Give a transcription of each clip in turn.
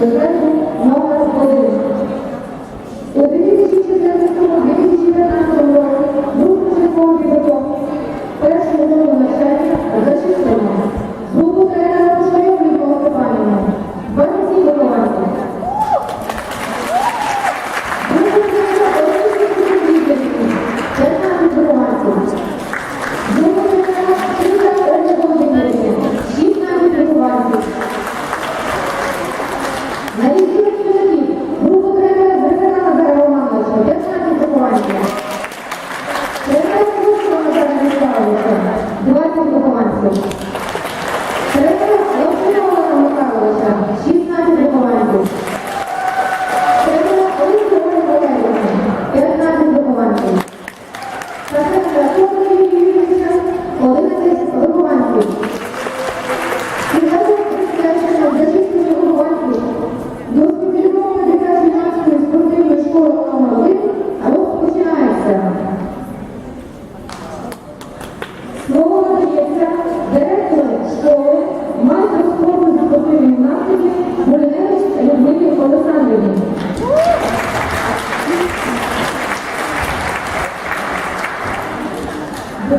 Thank you. Ми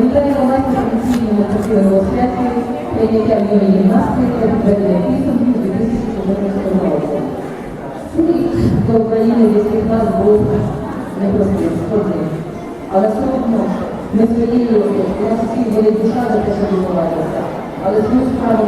вітаємо вас на професійному красивому святі прийняття юної гімнастики та підведення підсумків 2014 року. Рік до України для всіх нас був непростим, складним. Але все ми своєю, у нас всіх болить душа за те, що відбувається. Але цю справу